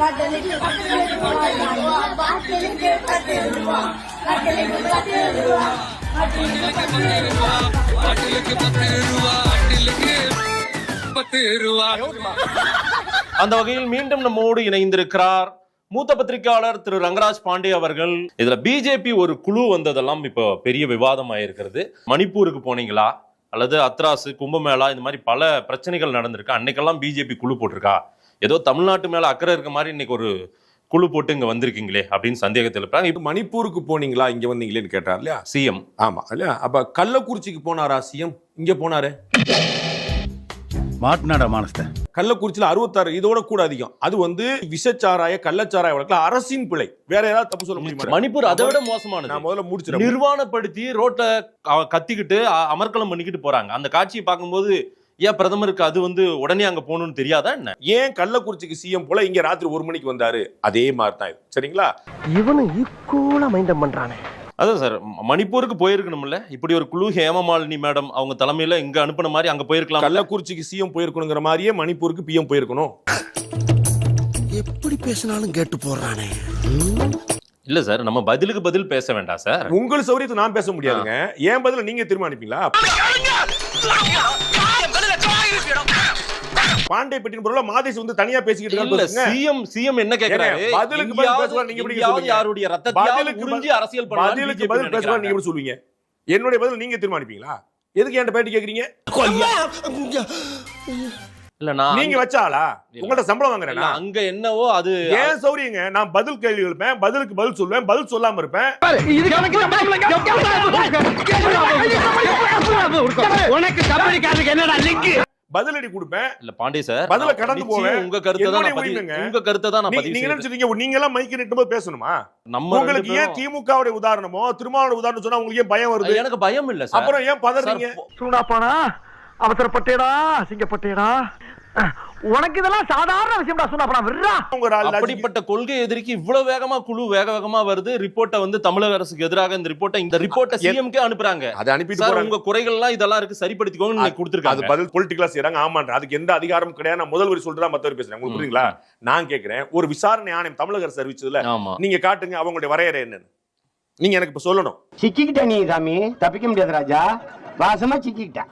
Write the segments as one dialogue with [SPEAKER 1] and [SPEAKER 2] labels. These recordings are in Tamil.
[SPEAKER 1] பத்து ரூபா பாட்டிலுக்கு பத்து ரூபா பத்து ரூபா பாட்டிலுக்கு பத்து ரூபா
[SPEAKER 2] பாட்டிலுக்கு பத்து ரூபா பாட்டிலுக்கு பத்து ரூபா
[SPEAKER 3] அந்த வகையில் மீண்டும் நம்மோடு இணைந்திருக்கிறார் மூத்த பத்திரிகையாளர் திரு ரங்கராஜ் பாண்டே அவர்கள். இதுல பிஜேபி ஒரு குழு வந்ததெல்லாம் இப்போ பெரிய விவாதம் ஆயிருக்கிறது மணிப்பூருக்கு போனீங்களா? அல்லது அத்ராஸ் கும்பமேளா இந்த மாதிரி பல பிரச்சனைகள் நடந்திருக்கு. அன்னைக்கெல்லாம் பிஜேபி குழு போட்டிருக்கா? ஏதோ தமிழ்நாட்டு மேல அக்கறை இருக்க மாதிரி இன்னைக்கு ஒரு குழு போட்டு இங்க வந்திருக்கீங்களே அப்படின்னு சந்தேகத்தில் இருப்பாங்க.
[SPEAKER 4] இப்ப மணிப்பூருக்கு போனீங்களா? இங்க வந்தீங்களேன்னு கேட்டார் இல்லையா?
[SPEAKER 3] சிஎம்
[SPEAKER 4] ஆமா இல்லையா? அப்ப கள்ளக்குறிச்சிக்கு போனாரா சிஎம் இங்க போனாரு.
[SPEAKER 5] மாட்டினாடா மானஸ்த.
[SPEAKER 4] கள்ளக்குறிச்சியில அறுபத்தாறு இதோட கூட அதிகம். அது வந்து விஷச்சாராய கள்ளச்சாராய வழக்குல அரசின் பிழை. வேற ஏதாவது தப்பு சொல்ல முடியுமா?
[SPEAKER 3] மணிப்பூர் அதை விட
[SPEAKER 4] நான்
[SPEAKER 3] மோசமானது.
[SPEAKER 4] முதல்ல முடிச்சிடறேன்.
[SPEAKER 3] நிர்வாணப்படுத்தி ரோட்ல க- கத்திக்கிட்டு அ- அமர்க்களம் பண்ணிக்கிட்டு போறாங்க. அந்த காட்சியை பார்க்கும்போது ஏன் பிரதமருக்கு அது வந்து உடனே அங்க போகணும்னு தெரியாதா என்ன?
[SPEAKER 4] ஏன் கள்ளக்குறிச்சிக்கு சிஎம் போல இங்க ராத்திரி ஒரு மணிக்கு வந்தாரு? அதே மாதிரி தான் சரிங்களா?
[SPEAKER 6] இவனும் ஈக்குவலா மைண்டம் பண்றானே.
[SPEAKER 3] அதான் சார் மணிப்பூருக்கு போயிருக்கணும்ல? இப்படி ஒரு குழு ஹேமமாலினி மேடம் அவங்க தலைமையில இங்க அனுப்புன மாதிரி அங்க போயிருக்கலாம்.
[SPEAKER 4] கள்ளக்குறிச்சிக்கு சிஎம் போயிருக்கணுங்கிற மாதிரியே மணிப்பூருக்கு பிஎம் போயிருக்கணும்.
[SPEAKER 6] எப்படி பேசினாலும் கேட்டு போடுறானே.
[SPEAKER 3] இல்ல சார் நம்ம பதிலுக்கு பதில் பேச வேண்டாம் சார்.
[SPEAKER 4] உங்கள் சௌரியத்தை நான் பேச முடியாதுங்க. ஏன் பதில நீங்க தீர்மானிப்பீங்களா? பாண்டே பெட்டின் பொருள மாதேஷ் வந்து தனியா பேசிக்கிட்டு
[SPEAKER 3] இல்ல. சிஎம் சிஎம் என்ன கேக்குறாரு?
[SPEAKER 4] பதிலுக்கு பதில் பேசுவார், நீங்க?
[SPEAKER 3] யாருடைய ரத்தத்தையாவது உறிஞ்சி அரசியல்
[SPEAKER 4] பதிலுக்கு பதில் பேசுவார். நீங்க எப்படி சொல்லுவீங்க என்னுடைய பதில் நீங்க தீர்மானிப்பீங்களா? எதுக்கு என்கிட்ட பேட்டி கேக்குறீங்க?
[SPEAKER 3] இல்ல நான்
[SPEAKER 4] நீங்க வச்ச ஆளா
[SPEAKER 3] இல்ல.
[SPEAKER 4] உங்கள்ட்ட சம்பளம் வாங்குறேனா?
[SPEAKER 3] அங்க என்னவோ அது
[SPEAKER 4] ஏன் சௌரியங்க நான் பதில் கேள்வி எழுப்பேன் பதிலுக்கு பதில் சொல்லுவேன் பதில் சொல்லாம இருப்பேன்.
[SPEAKER 6] உனக்கு கம்பெனிக்காரருக்கு என்னடா லிங்க்?
[SPEAKER 4] பதிலடி கொடுப்பேன்.
[SPEAKER 3] இல்ல பாண்டே சார்
[SPEAKER 4] பதில கடந்து போவேன்.
[SPEAKER 3] உங்க கருத்தை தான். உங்க கருத்தை தான் நான்
[SPEAKER 4] நீங்க. நினைச்சிருக்கீங்க நீங்க எல்லாம் மைக்கு நிட்டும் போது பேசணுமா?
[SPEAKER 3] நம்ம
[SPEAKER 4] உங்களுக்கு ஏன் திமுகவுடைய உதாரணமோ திருமாவளவ உதாரணம் சொன்னா உங்களுக்கு ஏன் பயம் வருது?
[SPEAKER 3] எனக்கு பயம் இல்ல சார்.
[SPEAKER 4] அப்புறம் ஏன் பதறீங்க?
[SPEAKER 3] சார்,
[SPEAKER 6] சூடாப்பானா? அவசரப்பட்டேடா சிங்கப்பட்டேடா உனக்கு இதெல்லாம் சாதாரண விஷயம்டா
[SPEAKER 4] லாஜிக்.
[SPEAKER 3] அப்படிப்பட்ட கொள்கை எதிர்க்கு இவ்வளவு வேகமா குழு வேக வேகமா வருது. ரிப்போர்ட்டை வந்து தமிழக அரசுக்கு எதிராக இந்த ரிப்போர்ட்டை இந்த ரிப்போர்ட்டை சிஎம்கே அனுப்புறாங்க.
[SPEAKER 4] அதை அனுப்பிட்டு
[SPEAKER 3] சார் உங்க குறைகள் எல்லாம் இதெல்லாம் இருக்கு. சரிப்படுத்திக்கோங்க
[SPEAKER 4] அது
[SPEAKER 3] கொடுத்துருக்காங்க.
[SPEAKER 4] பதில் பொலிட்டிக்கலா செய்யறாங்க ஆமான்ற அதுக்கு எந்த அதிகாரமும் கிடையாது. நான் முதல் வரி சொல்றதா மத்தவர் பேசுறேன். உங்களுக்கு. புரியுங்களா நான் கேக்குறேன். ஒரு விசாரணை ஆணையம் தமிழக அரசு அறிவிச்சதுல நீங்க காட்டுங்க அவங்களுடைய வரையறை என்னன்னு. நீங்க எனக்கு இப்ப சொல்லணும்.
[SPEAKER 7] சிக்கிக்கிட்ட நீ சாமி. தப்பிக்க முடியாது ராஜா. வாசமா சிக்கிக்கிட்ட.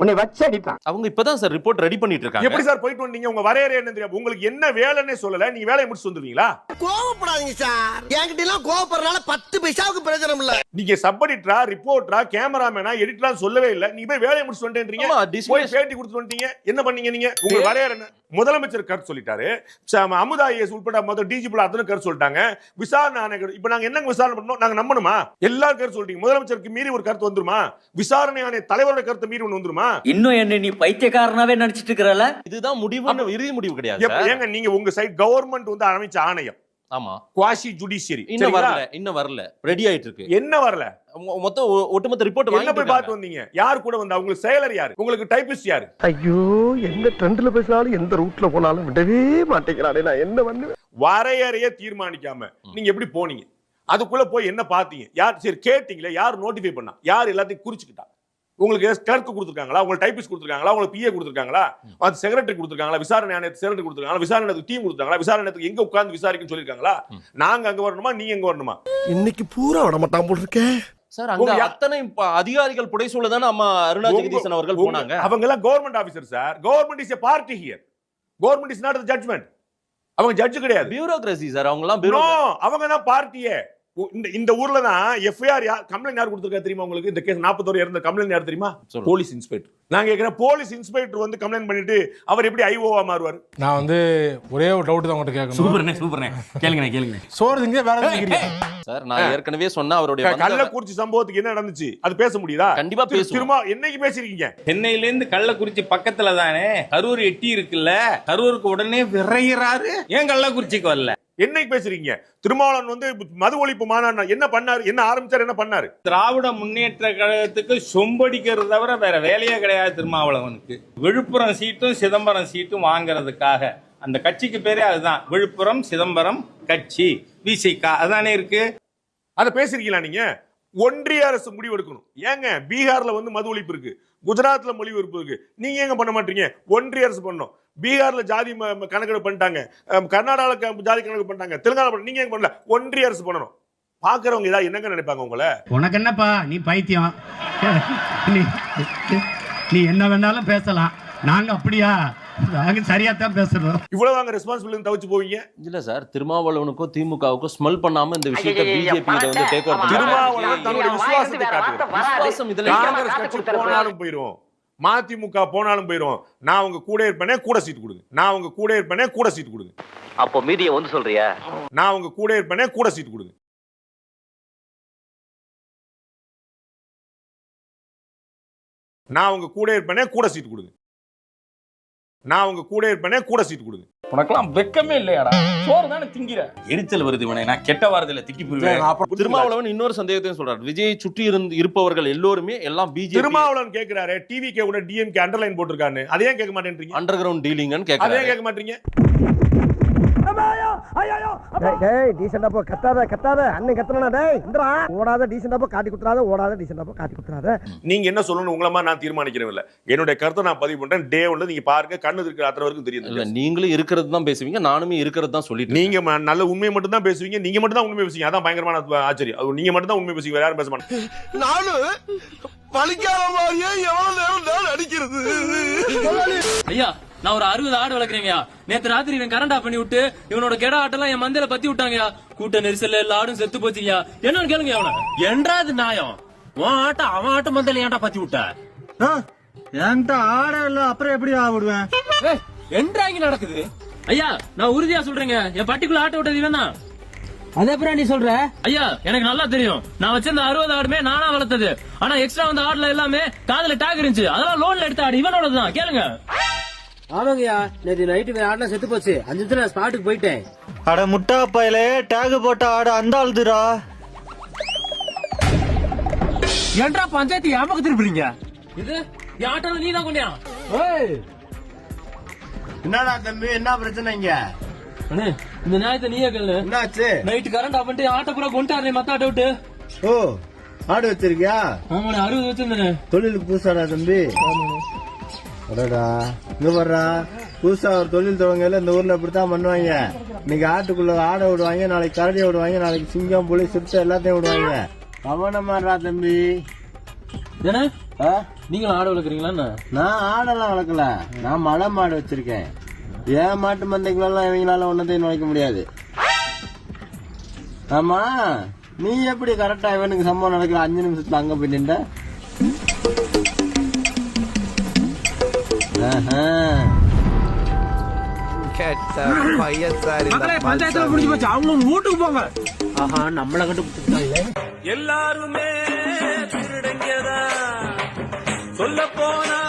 [SPEAKER 7] உன்னை வச்சு அடிப்பான்.
[SPEAKER 3] அவங்க இப்பதான் சார் ரிப்போர்ட் ரெடி பண்ணிட்டு இருக்காங்க
[SPEAKER 4] எப்படி சார் போயிட்டு வந்தீங்க? உங்க வரையறை என்ன தெரியும் உங்களுக்கு என்ன வேலைன்னே சொல்லல. நீங்க வேலையை முடிச்சு வந்துருவீங்களா?
[SPEAKER 8] கோவப்படாதீங்க சார். என்கிட்ட எல்லாம் கோவப்படுறதுனால பத்து பைசாவுக்கு பிரயோஜனம் இல்ல.
[SPEAKER 4] நீங்க சப் எடிட்டரா ரிப்போர்ட்டரா கேமராமேனா எடிட்டரா சொல்லவே இல்ல. நீங்க போய் வேலையை முடிச்சு வந்துட்டீங்க
[SPEAKER 3] ஆமா,
[SPEAKER 4] போய் பேட்டி கொடுத்து வந்துட்டீங்க. என்ன பண்ணீங்க நீங்க? உங்க வரையறை என்ன? முதலமைச்சர் கருத்து சொல்லிட்டாரு. ச- அமுதா ஐஎஸ் உட்பட மொத்தம் டிஜிபி அத்தனை கருத்து சொல்லிட்டாங்க. விசாரணை ஆணையர் இப்ப நாங்க என்னங்க விசாரணை பண்ணோம் நாங்க நம்பணுமா? எல்லாரும் கருத்து சொல்லிட்டீங்க. முதலமைச்சருக்கு மீறி ஒரு கருத்து வந்துருமா? விசாரணை ஆணைய தலைவரோட கருத்தை மீறி ஒண்ணு வந்துருமா?
[SPEAKER 9] இன்னும் என்ன நீ பைத்தியக்காரனாவே நடிச்சிட்டு இருக்கிறல
[SPEAKER 3] இதுதான் முடிவுன்னு இறுதி முடிவு கிடையாது
[SPEAKER 4] ஏங்க நீங்க உங்க சைட் கவர்மெண்ட் வந்து அமைச்ச ஆணையம்.
[SPEAKER 3] ஆமா.
[SPEAKER 4] Quasi judiciary.
[SPEAKER 3] இன்னும் வரல இன்னும் வரல. ரெடி ஆயிட்டு இருக்கு
[SPEAKER 4] என்ன வரல?
[SPEAKER 3] மொ- மொத்தம் ஒ- ஒட்டுமொத்த ரிப்போர்ட்
[SPEAKER 4] என்ன போய் பார்த்து வந்தீங்க? யார் கூட வந்தா? உங்களுக்கு செயலர் யாரு? உங்களுக்கு டைபிஸ்ட் யாரு?
[SPEAKER 6] ஐயோ எந்த ட்ரெண்ட்ல பேசினாலும் எந்த ரூட்ல போனாலும் விடவே மாட்டேங்கிறானே. நான் என்ன பண்ணுவேன்?
[SPEAKER 4] வரையறைய தீர்மானிக்காம நீங்க எப்படி போனீங்க? அதுக்குள்ள போய் என்ன பார்த்தீங்க? யார் சரி கேட்டீங்களே யார் நோட்டிஃபை பண்ணா? யார் எல்லாத்தையும் குறிச்சுக்கிட்டா? உங்களுக்கு கிளர்க் கொடுத்துருக்காங்களா? உங்களுக்கு டைபிஸ்ட் கொடுத்துருக்காங்களா? உங்களுக்கு பிஏ கொடுத்துருக்காங்களா? அது செக்ரட்டரி கொடுத்துருக்காங்களா? விசாரணை ஆணையத்துக்கு செக்ரட்டரி கொடுத்துருக்காங்களா? விசாரணை டீம் கொடுத்துருக்காங்களா? விசாரணை எங்க உட்கார்ந்து விசாரிக்கணும்னு சொல்லிருக்காங்களா நாங்க அங்க வரணுமா? நீங்க எங்க வரணுமா?
[SPEAKER 6] இன்னைக்கு பூரா விட மாட்டான் போல் இருக்கேன்
[SPEAKER 3] சார் அங்க அத்தனை அதிகாரிகள் புடைசூழ தானே அம்மா அருணா ஜெகதீசன் அவர்கள் போனாங்க.
[SPEAKER 4] அவங்க எல்லாம் government officer sir. Government is a party here government is not judgement அவங்க ஜட்ஜ் கிடையாது.
[SPEAKER 3] பியூரோகிரசி சார் அவங்க எல்லாம்
[SPEAKER 4] அவங்க தான் பார்ட்டியே இந்த இந்த ஊர்ல தான் எஃப்ஐஆர் யார் கம்ப்ளைண்ட் யார் கொடுத்துருக்கா தெரியுமா உங்களுக்கு? இந்த கேஸ் நாற்பத்தோரு இறந்த கம்ப்ளைண்ட் யார் தெரியுமா. போலீஸ் இன்ஸ்பெக்டர் நான் கேட்கிறேன் போலீஸ் இன்ஸ்பெக்டர் வந்து கம்ப்ளைண்ட் பண்ணிட்டு அவர் எப்படி ஐஓவா மாறுவார்?
[SPEAKER 10] நான் வந்து ஒரே ஒரு டவுட் தான் உங்கள்கிட்ட கேட்கணும்.
[SPEAKER 9] சூப்பர்ண்ணே சூப்பர்ண்ணே. கேளுங்கண்ணே கேளுங்க
[SPEAKER 10] சோறு திங்க வேற?
[SPEAKER 3] சார் நான் ஏற்கனவே சொன்ன அவருடைய
[SPEAKER 4] கள்ளக்குறிச்சி சம்பவத்துக்கு என்ன நடந்துச்சு? அது பேச முடியுதா?
[SPEAKER 3] கண்டிப்பா பேசுவோம்.
[SPEAKER 4] திரும்ப என்னைக்கு பேசிருக்கீங்க
[SPEAKER 11] சென்னையில இருந்து கள்ளக்குறிச்சி பக்கத்துல தானே கரூர் எட்டி இருக்குல்ல கரூருக்கு உடனே விரைகிறாரு ஏன் கள்ளக்குறிச்சிக்கு வரல?
[SPEAKER 4] என்னைக்கு பேசுறீங்க? திருமாவளவன் வந்து மது ஒழிப்பு மாநாடு என்ன பண்ணாரு? என்ன ஆரம்பிச்சாரு? என்ன பண்ணாரு?
[SPEAKER 11] திராவிட முன்னேற்ற கழகத்துக்கு சொம்படிக்கிறது தவிர வேற வேலையே கிடையாது திருமாவளவனுக்கு. விழுப்புரம் சீட்டும் சிதம்பரம் சீட்டும் வாங்குறதுக்காக. அந்த கட்சிக்கு பேரே அதுதான். விழுப்புரம் சிதம்பரம் கட்சி விசிகா. அதானே இருக்கு?
[SPEAKER 4] அதை பேசிருக்கீங்களா நீங்க? ஒன்றிய அரசு முடிவு எடுக்கணும் ஏங்க? பீகார்ல வந்து மது ஒழிப்பு இருக்கு. குஜராத்தில் மொழி ஒழிப்பு இருக்கு. நீங்க ஏங்க பண்ண மாட்டீங்க? ஒன்றிய அரசு பண்ணணும். பீகார்ல ஜாதி ம- கணக்கெடுப்பு பண்ணிட்டாங்க. கர்நாடகாவில் க- ஜாதி கணக்கு பண்ணிட்டாங்க. தெலுங்கானா பண்ண- நீங்க ஏங்க பண்ணல? ஒன்றிய அரசு பண்ணணும். பாக்குறவங்க ஏதாவது என்னங்க நினைப்பாங்க உங்களை?
[SPEAKER 7] உனக்கு என்னப்பா? நீ பைத்தியம். நீ நீ என்ன வேணாலும் பேசலாம். நாங்க அப்படியா? நாங்க சரியா தான் பேசுறோம்.
[SPEAKER 4] இவ்வளவு அங்க ரெஸ்பான்சிபிலிட்டி தவிச்சு போவீங்க?
[SPEAKER 3] இல்ல சார் திருமாவளவனுக்கும் திமுகவுக்கும் ஸ்மெல் பண்ணாம இந்த விஷயத்தை பிஜேபி வந்து டேக் ஓவர்
[SPEAKER 4] திருமாவளவன் தன்னுடைய விசுவாசத்தை
[SPEAKER 3] விசுவாசம் இதுல
[SPEAKER 4] காங்கிரஸ் கட்சி போனாலும் போயிரும். மதிமுக போனாலும் போயிரும். நான் உங்க கூட இருப்பேனே கூட சீட் கொடுங்க. நான் உங்க கூட இருப்பேனே கூட சீட் கொடுங்க.
[SPEAKER 9] அப்போ மீதியை வந்து சொல்றியா?
[SPEAKER 4] நான் உங்க கூட இருப்பேனே கூட சீட் கொடுங்க. நான் உங்க கூட இருப்பேனே கூட சீட் கொடுங்க. நான் உங்க கூட இருப்பேனே கூட சீட் கொடுங்க.
[SPEAKER 11] உனக்கெல்லாம் வெக்கமே இல்லையாடா? சோறு தானே திங்கிற? எரிச்சல் வருது இவனை நான் கெட்ட வாரத்துல திக்கி போயிருவேன்
[SPEAKER 3] திருமாவளவன் இன்னொரு சந்தேகத்தையும் சொல்றாரு. விஜய் சுற்றி இருந்து இருப்பவர்கள் எல்லோருமே எல்லாம் பிஜேபி
[SPEAKER 4] திருமாவளவன் கேக்குறாரு டிவி கே கூட டிஎம்கே அண்டர்லைன் போட்டிருக்காரு அதையும் கேட்க மாட்டேன்றீங்க?
[SPEAKER 3] அண்டர் கிரவுண்ட் டீலிங்னு
[SPEAKER 4] அதையும்
[SPEAKER 3] கேட்கறாரு
[SPEAKER 4] கேட்க மாட்டீங்க?
[SPEAKER 6] டேய் டீசெண்டா போ. கத்தாத கத்தாத. அண்ணன் கத்தனா டேய் இந்தரா ஓடாத டீசெண்டா போ. காட்டி குத்துறாத ஓடாத டீசெண்டா போ. காட்டி குத்துறாத.
[SPEAKER 4] நீங்க என்ன சொல்லணும் உங்கள மாதிரி நான் தீர்மானிக்கிறேன் இல்ல. என்னுடைய கருத்தை நான் பதிவு பண்றேன். டே ஒன்று நீங்க பாருங்க கண்ணு இருக்கிற அத்தனை வரைக்கும்
[SPEAKER 3] இல்ல
[SPEAKER 4] தெரியும்
[SPEAKER 3] நீங்களும் இருக்கிறது தான் பேசுவீங்க நானுமே இருக்கிறது தான் சொல்லிட்டு
[SPEAKER 4] நீங்க நல்ல உண்மையை மட்டும் தான் பேசுவீங்க நீங்க மட்டும் தான் உண்மை பேசுவீங்க. அதான் பயங்கரமான ஆச்சரியம். அது நீங்க மட்டும் தான் உண்மை பேசுவீங்க வேற யாரும் பேச மாட்டாங்க.
[SPEAKER 8] நானும் பழிக்காத மாதிரியே எவ்வளவு நேரம் தான் அடிக்கிறது.
[SPEAKER 2] ஐயா நான் ஒரு அறுபது ஆடு வளர்க்குறேங்கய்யா நேத்து ராத்திரி இவன் கரண்ட் ஆஃப் பண்ணி விட்டு இவனோட கெடா ஆட்டெல்லாம் என் மந்தையில பத்தி விட்டாங்கயா கூட்ட நெரிசல்ல எல்லா ஆடும் செத்து போச்சுங்கயா என்னன்னு கேளுங்க அவன.
[SPEAKER 9] என்றாது நியாயம்? உன் ஆட்டம் அவன் ஆட்டம் மந்தல ஏன்டா பத்தி விட்ட?
[SPEAKER 7] என்கிட்ட ஆட இல்ல அப்புறம் எப்படி ஆவிடுவேன்
[SPEAKER 2] என்றாங்க நடக்குது? ஐயா நான் உறுதியா சொல்றேங்க. என் பட்டிக்குள்ள ஆட்ட விட்டது இவன் தான்
[SPEAKER 9] அதே அப்புறம் நீ சொல்ற?
[SPEAKER 2] ஐயா எனக்கு நல்லா தெரியும். நான் வச்சிருந்த அறுபது ஆடுமே நானா வளர்த்தது. ஆனா எக்ஸ்ட்ரா வந்த ஆடுல எல்லாமே காதுல டேக் இருந்துச்சு. அதெல்லாம் லோன்ல எடுத்த ஆடு இவனோட தான். கேளுங்க.
[SPEAKER 9] ஆமாங்கய்யா நேற்று நைட்டு ஆடுனா செத்து போச்சு. அஞ்சு நான் ஸ்பாட்டுக்கு போயிட்டேன்.
[SPEAKER 7] அட முட்டா பயலே டேக் போட்ட ஆட அந்த ஆளுதுரா
[SPEAKER 9] ஏன்டா பஞ்சாயத்து ஏமாக்கு திருப்பிங்க
[SPEAKER 2] இது? என் ஆட்டோல நீ தான் கொண்டியா?
[SPEAKER 7] என்னடா தம்பி என்ன பிரச்சனை இங்க?
[SPEAKER 2] அண்ணே இந்த நியாயத்தை நீயே கேளு.
[SPEAKER 7] என்னாச்சு?
[SPEAKER 2] நைட்டு கரண்ட் ஆஃப் பண்ணிட்டு ஆட்டோ பூரா கொண்டாடுறேன் மத்த ஆட்டோ விட்டு.
[SPEAKER 7] ஓ ஆடு வச்சிருக்கியா?
[SPEAKER 2] ஆமாண்ணே அறுபது வச்சிருந்தேன்
[SPEAKER 7] தொழிலுக்கு புதுசாடா தம்பி? அடடா இங்க வர்றா புதுசா ஒரு தொழில் தொடங்கல இந்த ஊர்ல இப்படித்தான் பண்ணுவாங்க. இன்னைக்கு ஆட்டுக்குள்ள ஆடை விடுவாங்க நாளைக்கு கரடியை விடுவாங்க நாளைக்கு சிங்கம் புலி சிறுத்தை எல்லாத்தையும் விடுவாங்க. கவனமாடா தம்பி?
[SPEAKER 2] ஏன்னா? நீங்களும் ஆடு வளர்க்குறீங்களா
[SPEAKER 7] நான் ஆடெல்லாம் வளர்க்கல. நான் மலை மாடு வச்சிருக்கேன். ஏன் மாட்டு மந்தைகளெல்லாம் இவங்களால ஒன்னதையும் நுழைக்க முடியாது? ஆமா நீ எப்படி கரெக்டா இவனுக்கு சம்பவம் நடக்கிற அஞ்சு நிமிஷத்துல அங்க போய் நின்ற?
[SPEAKER 9] பஞ்சாயத்துல முடிஞ்சு போச்சு. அவங்களும் வீட்டுக்கு போங்க. ஆஹா நம்மள கண்டு
[SPEAKER 2] எல்லாருமே சொல்ல போனா